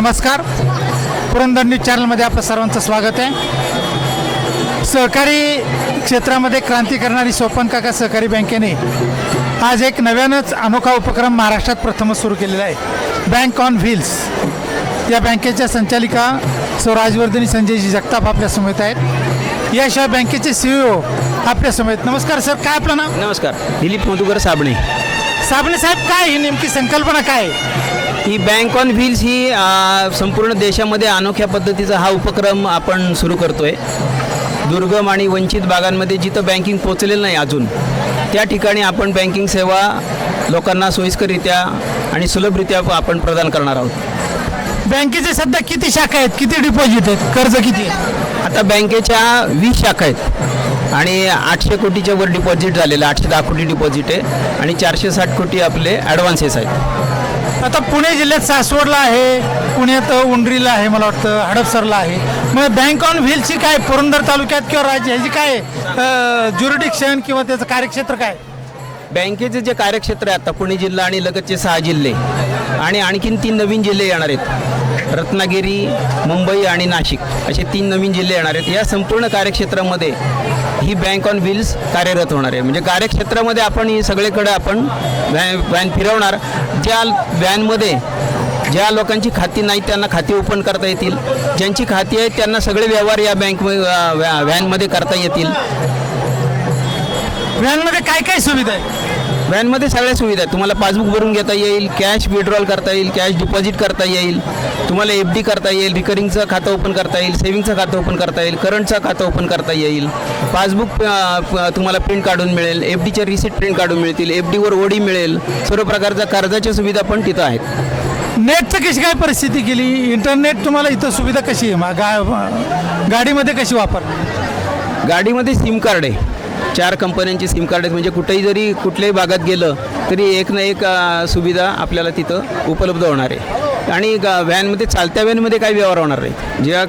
नमस्कार. पुरंदर न्यूज चॅनलमध्ये आपलं सर्वांचं स्वागत आहे. सहकारी क्षेत्रामध्ये क्रांती करणारी सोपन काका सहकारी बँकेने आज एक नव्यानंच अनोखा उपक्रम महाराष्ट्रात प्रथमच सुरू केलेला आहे. बँक ऑन व्हील्स या बँकेच्या संचालिका सौ राजवर्धनी संजयजी जगताप आपल्या समेत आहेत. याशिवाय बँकेचे सीईओ आपल्या समेत नमस्कार सर काय आपलं नाव? नमस्कार. दिलीप मधुकर साबणे. साबणे साहेब काय ही नेमकी संकल्पना काय? ही बँक ऑन व्हील्स ही संपूर्ण देशामध्ये अनोख्या पद्धतीचा हा उपक्रम आपण सुरू करतोय. दुर्गम आणि वंचित भागांमध्ये जिथं बँकिंग पोचलेलं नाही अजून त्या ठिकाणी आपण बँकिंग सेवा लोकांना सोयीस्कररित्या आणि सुलभरित्या आपण प्रदान करणार आहोत. बँकेचे सध्या किती शाखा आहेत? किती डिपॉझिट आहेत? कर्ज किती आहे? आता बँकेच्या वीस शाखा आहेत आणि आठशे कोटीच्या वर डिपॉझिट झालेलं आहे. आठशे दहा कोटी डिपॉझिट आहे आणि चारशे साठ कोटी आपले ॲडव्हान्सेस आहेत. आता पुणे जिल्ह्यात सासवडला आहे पुण्यात उंडरीला आहे मला वाटतं हडपसरला आहे. मग बँक ऑन व्हीलची काय पुरंदर तालुक्यात किंवा राज्य ह्याची काय ज्युरिडिक्शन किंवा त्याचं कार्यक्षेत्र काय? बँकेचे जे कार्यक्षेत्र आहे आता पुणे जिल्हा आणि लगतचे सहा जिल्हे. आणि आणखीन तीन नवीन जिल्हे येणार आहेत. रत्नागिरी मुंबई आणि नाशिक असे तीन नवीन जिल्हे येणार आहेत. या संपूर्ण कार्यक्षेत्रामध्ये ही बँक ऑन व्हील्स कार्यरत होणार आहे. म्हणजे कार्यक्षेत्रामध्ये आपण ही सगळीकडे आपण व्हॅन व्हॅन फिरवणार. ज्या व्हॅनमध्ये ज्या लोकांची खाती नाही त्यांना खाती ओपन करता येतील. ज्यांची खाती आहेत त्यांना सगळे व्यवहार या बँक व्हॅनमध्ये करता येतील. व्हॅनमध्ये काय काय सुविधा आहे व्हॅनमध्ये सगळ्या सुविधा आहेत. तुम्हाला पासबुक भरून घेता येईल कॅश विड्रॉल करता येईल कॅश डिपॉझिट करता येईल. तुम्हाला एफ डी करता येईल रिकरिंगचं खातं ओपन करता येईल सेव्हिंगचं खातं ओपन करता येईल करंटचं खातं ओपन करता येईल. पासबुक तुम्हाला प्रिंट काढून मिळेल एफ डीच्या रिसिट प्रिंट काढून मिळतील एफ डीवर ओडी मिळेल. सर्व प्रकारच्या कर्जाच्या सुविधा पण तिथं आहेत. नेटचं कशी काय परिस्थिती केली? इंटरनेट तुम्हाला इथं सुविधा कशी आहे? मा- गा गाडीमध्ये कशी वापर गाडीमध्ये सिम कार्ड आहे. चार कंपन्यांची सिम कार्ड आहेत. म्हणजे कुठेही जरी कुठल्याही भागात गेलं तरी एक ना एक सुविधा आपल्याला तिथं उपलब्ध होणार आहे. आणि गा व्हॅनमध्ये चालत्या व्हॅनमध्ये काही व्यवहार होणार नाही. ज्या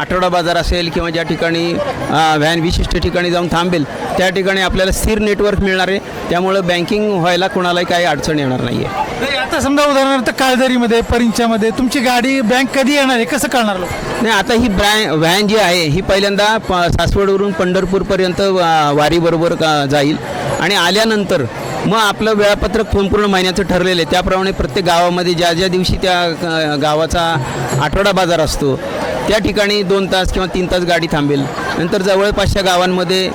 आठवडा बाजार असेल किंवा ज्या ठिकाणी व्हॅन विशिष्ट ठिकाणी जाऊन थांबेल त्या ठिकाणी आपल्याला स्थिर नेटवर्क मिळणार आहे. त्यामुळं बँकिंग व्हायला कोणालाही काही अडचण येणार नाही आहे आता समजा उदाहरणार्थ काळदरीमध्ये परिंच्यामध्ये तुमची गाडी बँक कधी येणार आहे? कसं कळणार नाही आता ही ब्रॅ व्हॅन जी आहे ही पहिल्यांदा प सासवडवरून पंढरपूरपर्यंत वारीबरोबर का- जाईल. आणि आल्यानंतर मग आपलं वेळापत्रक संपूर्ण महिन्याचं ठरलेलं आहे. त्याप्रमाणे प्रत्येक गावामध्ये ज्या ज्या दिवशी त्या गावाचा आठवडा बाजार असतो त्या ठिकाणी दोन तास किंवा तीन तास गाडी थांबेल. नंतर जवळपासच्या गावांमध्ये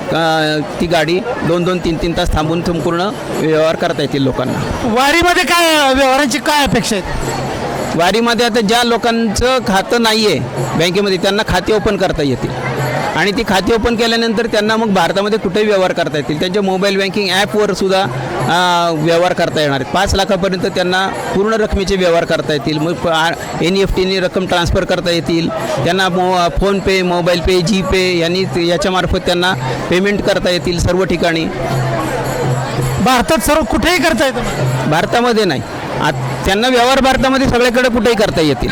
ती गाडी दोन दोन तीन तीन तास थांबून संपूर्ण व्यवहार करता येतील लोकांना. वारीमध्ये काय व्यवहारांची काय अपेक्षा आहेत? वारीमध्ये आता ज्या लोकांचं खातं नाही आहे बँकेमध्ये त्यांना खाते ओपन करता येतील. आणि ती खाती ओपन केल्यानंतर त्यांना मग भारतामध्ये कुठेही व्यवहार करता येतील. त्यांच्या मोबाईल बँकिंग ॲपवर सुद्धा आ, व्यवहार करता येणार आहेत. पाच लाखापर्यंत त्यांना पूर्ण रकमेचे व्यवहार करता येतील. मग एन ई एफ टीने रक्कम ट्रान्सफर करता येतील. त्यांना मो फोनपे मोबाईल पे जीपे यांनी याच्यामार्फत त्यांना पेमेंट करता येतील सर्व ठिकाणी. भारतात सर्व कुठेही करता येतं भारतामध्ये नाही. आत त्यांना व्यवहार भारतामध्ये सगळीकडे कुठेही करता येतील.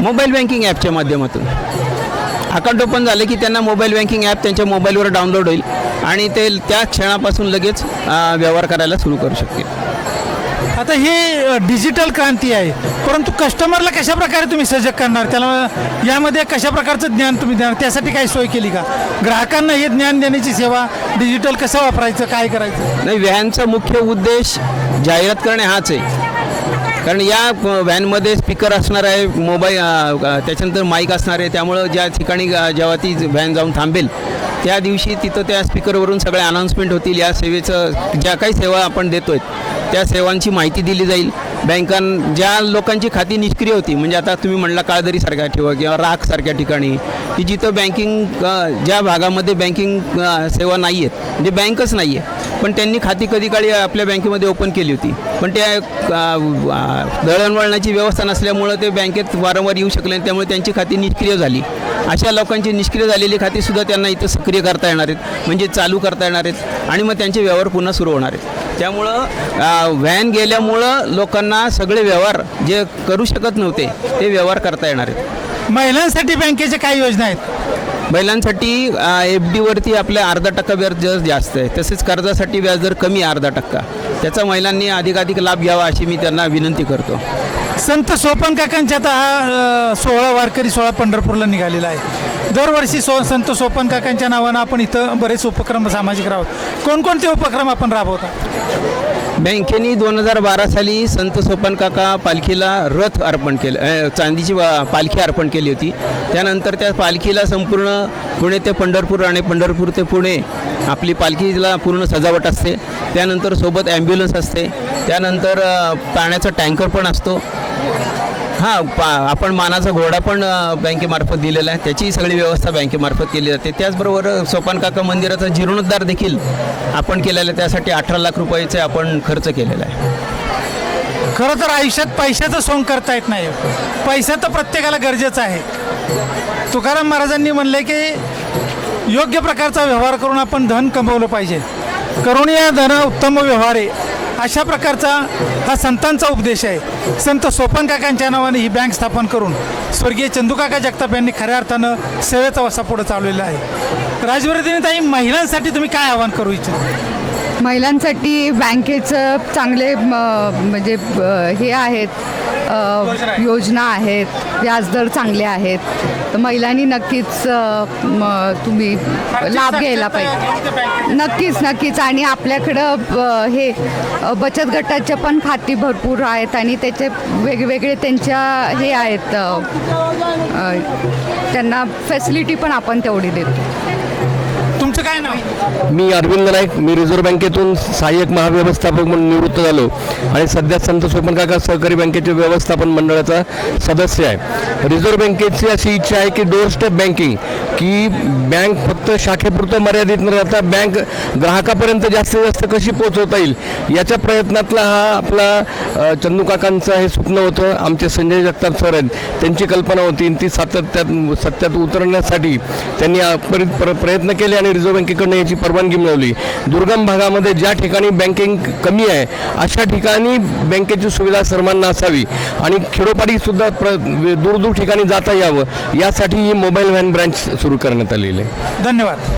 मोबाईल बँकिंग ॲपच्या माध्यमातून. अकाउंट ओपन झालं की त्यांना मोबाईल बँकिंग ॲप त्यांच्या मोबाईलवर डाउनलोड होईल आणि ते त्या क्षणापासून लगेच व्यवहार करायला सुरू करू शकतील. आता ही डिजिटल क्रांती आहे. परंतु कस्टमरला कशा प्रकारे तुम्ही सजग करणार? त्याला यामध्ये कशा प्रकारचं ज्ञान तुम्ही देणार? त्यासाठी काही सोय केली का? ग्राहकांना हे ज्ञान देण्याची सेवा डिजिटल कसं वापरायचं? काय करायचं? नाही व्हॅनचा मुख्य उद्देश जाहिरात करणे हाच आहे. कारण या व्हॅनमध्ये स्पीकर असणार आहे मोबाईल त्याच्यानंतर माईक असणार आहे त्यामुळं ज्या ठिकाणी जेव्हा ती व्हॅन जाऊन थांबेल त्या दिवशी तिथं त्या स्पीकरवरून सगळ्या अनाऊन्समेंट होतील. या सेवेचं ज्या काही सेवा आपण देतो आहे त्या सेवांची माहिती दिली जाईल. बँकां ज्या लोकांची खाती निष्क्रिय होती म्हणजे आता तुम्ही म्हणला काळदरीसारख्या ठेवा किंवा राखसारख्या ठिकाणी की जिथं बँकिंग ज्या भागामध्ये बँकिंग सेवा नाही आहेत म्हणजे बँकच नाही आहे पण त्यांनी खाती कधी काळी आपल्या बँकेमध्ये ओपन केली होती. पण त्या दळणवळणाची व्यवस्था नसल्यामुळं ते बँकेत वारंवार येऊ शकले नाही. त्यामुळे त्यांची खाती निष्क्रिय झाली. अशा लोकांची निष्क्रिय झालेली खातीसुद्धा त्यांना इथं सक्रिय करता येणार आहेत. म्हणजे चालू करता येणार आहेत. आणि मग त्यांचे व्यवहार पुन्हा सुरू होणार आहेत. त्यामुळं व्हॅन गेल्यामुळं लोकांना सगळे व्यवहार जे करू शकत नव्हते ते व्यवहार करता येणार आहेत. महिलांसाठी बँकेच्या काय योजना आहेत? महिलांसाठी एफ डीवरती आपल्या अर्धा टक्का व्याज दर जास्त आहे तसेच कर्जासाठी व्याजदर कमी आहे अर्धा टक्का. त्याचा महिलांनी अधिकाधिक लाभ घ्यावा अशी मी त्यांना विनंती करतो. संत सोपन काकांच्या आता हा अ, सोहळा वारकरी सोहळा पंढरपूरला निघालेला आहे. दरवर्षी सो संत सोपन काकांच्या नावानं आपण इथं बरेच उपक्रम सामाजिक राहत कोणकोणते उपक्रम आपण राबवता? बँकेने दोन हजार बारा साली संत सोपन काका पालखीला रथ अर्पण केलं अ, चांदीची वा- पालखी अर्पण केली होती. त्यानंतर त्या पालखीला संपूर्ण पुणे ते पंढरपूर आणि पंढरपूर ते पुणे आपली पालखीला पूर्ण सजावट असते. त्यानंतर सोबत ॲम्ब्युलन्स असते. त्यानंतर पाण्याचा टँकर पण असतो. हां पा आपण मानाचा घोडा पण बँकेमार्फत दिलेला आहे. त्याची सगळी व्यवस्था बँकेमार्फत केली जाते. त्याचबरोबर सोपान काका मंदिराचा जीर्णोद्धार देखील आपण केलेला आहे. त्यासाठी अठरा लाख रुपयाचे आपण खर्च केलेला आहे. खरं तर आयुष्यात पैशाचं सोंग करता येत नाही. पैसा तर प्रत्येकाला गरजेचा आहे. तुकाराम महाराजांनी म्हणले की योग्य प्रकारचा व्यवहार करून आपण धन कमवलं पाहिजे. करुणीया धन उत्तम व्यवहार आहे अशा प्रकारचा हा संतांचा उपदेश आहे. संत सोपन काकांच्या नावाने ही बँक स्थापन करून स्वर्गीय चंदूकाका जगताप यांनी खऱ्या अर्थानं सेवेचा वसा पुढे चालवलेला आहे. राजवर्धनी ताई महिलांसाठी तुम्ही काय आवाहन करू इच्छिता? महिलांसाठी बँकेचं चांगले म, म्हणजे हे आहेत योजना आहेत व्याजदर चांगले आहेत. तर महिलांनी नक्कीच तुम्ही लाभ घ्यायला पाहिजे. नक्कीच नक्कीच. आणि आपल्याकडं हे बचत गटाच्या पण खाती भरपूर आहेत आणि त्याचे वेगवेगळे त्यांच्या हे आहेत त्यांना फॅसिलिटी पण आपण तेवढी देतो. मी अरविंद नाईक मी रिझर्व्ह बँकेतून सहाय्यक महाव्यवस्थापक म्हणून निवृत्त झालो. आणि सध्या संत सोपन काका सहकारी बँकेचे व्यवस्थापन मंडळाचा सदस्य आहे. रिझर्व्ह बँकेची अशी इच्छा आहे की डोर स्टेप बँकिंग की बँक फक्त शाखेपुरतं मर्यादित न राहता बँक ग्राहकापर्यंत जास्तीत जास्त कशी पोहोचवता येईल याच्या प्रयत्नातला हा आपला चंदूकाकांचं चंदू काकांचं हे स्वप्न होतं. आमचे संजय जगताप सर आहेत त्यांची कल्पना होती आणि ती सातत्यात सत्यात उतरण्यासाठी त्यांनी प्र प्रयत्न केले आणि रिझर्व्ह बँकेकडनं याची परवानगी मिळवली. दुर्गम भागामध्ये ज्या ठिकाणी बँकिंग कमी आहे अशा ठिकाणी बँकेची सुविधा सर्वांना असावी. आणि खेडोपाडी सुद्धा प्र दूर दूर ठिकाणी जाता यावं. यासाठी ही मोबाईल व्हॅन ब्रँच सुरू करण्यात आलेली आहे. धन्यवाद.